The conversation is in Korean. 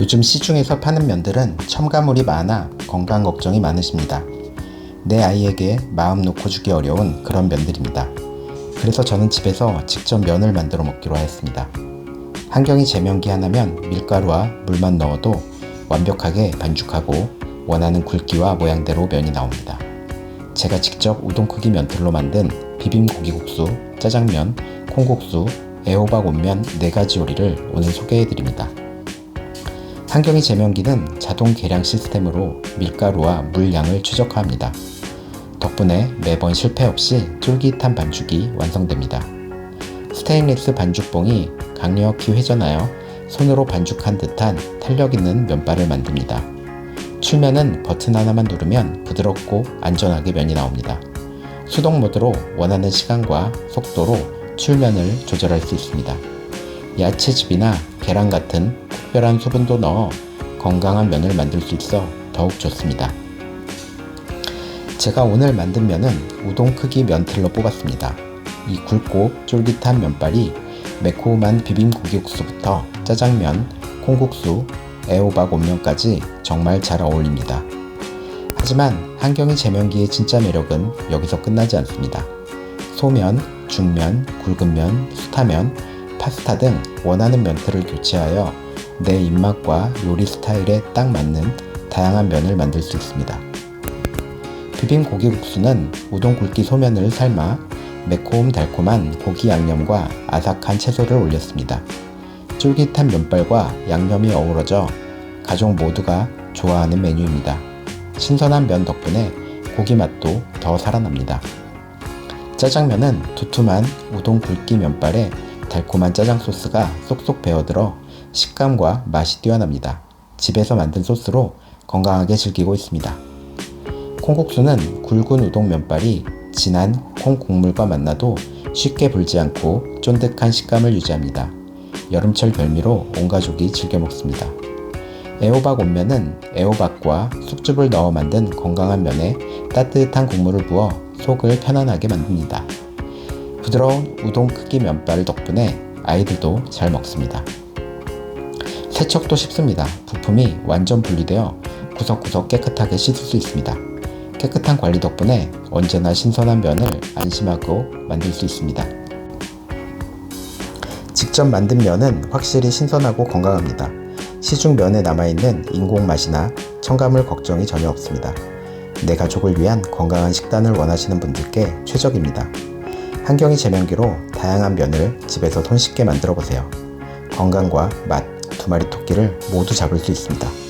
요즘 시중에서 파는 면들은 첨가물이 많아 건강 걱정이 많으십니다. 내 아이에게 마음 놓고 주기 어려운 그런 면들입니다. 그래서 저는 집에서 직접 면을 만들어 먹기로 하였습니다. 한경이 제면기 하나면 밀가루와 물만 넣어도 완벽하게 반죽하고 원하는 굵기와 모양대로 면이 나옵니다. 제가 직접 우동 크기 면틀로 만든 비빔 고기국수, 짜장면, 콩국수, 애호박 온면 4가지 요리를 오늘 소개해 드립니다. 한경이 제면기는 자동 계량 시스템으로 밀가루와 물량을 최적화합니다. 덕분에 매번 실패 없이 쫄깃한 반죽이 완성됩니다. 스테인리스 반죽봉이 강력히 회전하여 손으로 반죽한 듯한 탄력 있는 면발을 만듭니다. 출면은 버튼 하나만 누르면 부드럽고 안전하게 면이 나옵니다. 수동 모드로 원하는 시간과 속도로 출면을 조절할 수 있습니다. 야채즙이나 계란 같은 특별한 수분도 넣어 건강한 면을 만들 수 있어 더욱 좋습니다. 제가 오늘 만든 면은 우동 크기 면틀로 뽑았습니다. 이 굵고 쫄깃한 면발이 매콤한 비빔 고기 국수부터 짜장면, 콩국수, 애호박 온면까지 정말 잘 어울립니다. 하지만 한경이 제면기의 진짜 매력은 여기서 끝나지 않습니다. 소면, 중면, 굵은 면, 수타면, 파스타 등 원하는 면틀을 교체하여 내 입맛과 요리 스타일에 딱 맞는 다양한 면을 만들 수 있습니다. 비빔 고기 국수는 우동 굵기 소면을 삶아 매콤 달콤한 고기 양념과 아삭한 채소를 올렸습니다. 쫄깃한 면발과 양념이 어우러져 가족 모두가 좋아하는 메뉴입니다. 신선한 면 덕분에 고기 맛도 더 살아납니다. 짜장면은 두툼한 우동 굵기 면발에 달콤한 짜장 소스가 쏙쏙 배어들어 식감과 맛이 뛰어납니다. 집에서 만든 소스로 건강하게 즐기고 있습니다. 콩국수는 굵은 우동 면발이 진한 콩 국물과 만나도 쉽게 불지 않고 쫀득한 식감을 유지합니다. 여름철 별미로 온 가족이 즐겨 먹습니다. 애호박 온면은 애호박과 숙즙을 넣어 만든 건강한 면에 따뜻한 국물을 부어 속을 편안하게 만듭니다. 부드러운 우동 크기 면발 덕분에 아이들도 잘 먹습니다. 세척도 쉽습니다. 부품이 완전 분리되어 구석구석 깨끗하게 씻을 수 있습니다. 깨끗한 관리 덕분에 언제나 신선한 면을 안심하고 만들 수 있습니다. 직접 만든 면은 확실히 신선하고 건강합니다. 시중 면에 남아있는 인공 맛이나 첨가물 걱정이 전혀 없습니다. 내 가족을 위한 건강한 식단을 원하시는 분들께 최적입니다. 한경이 제면기로 다양한 면을 집에서 손쉽게 만들어 보세요. 건강과 맛 두 마리 토끼를 모두 잡을 수 있습니다.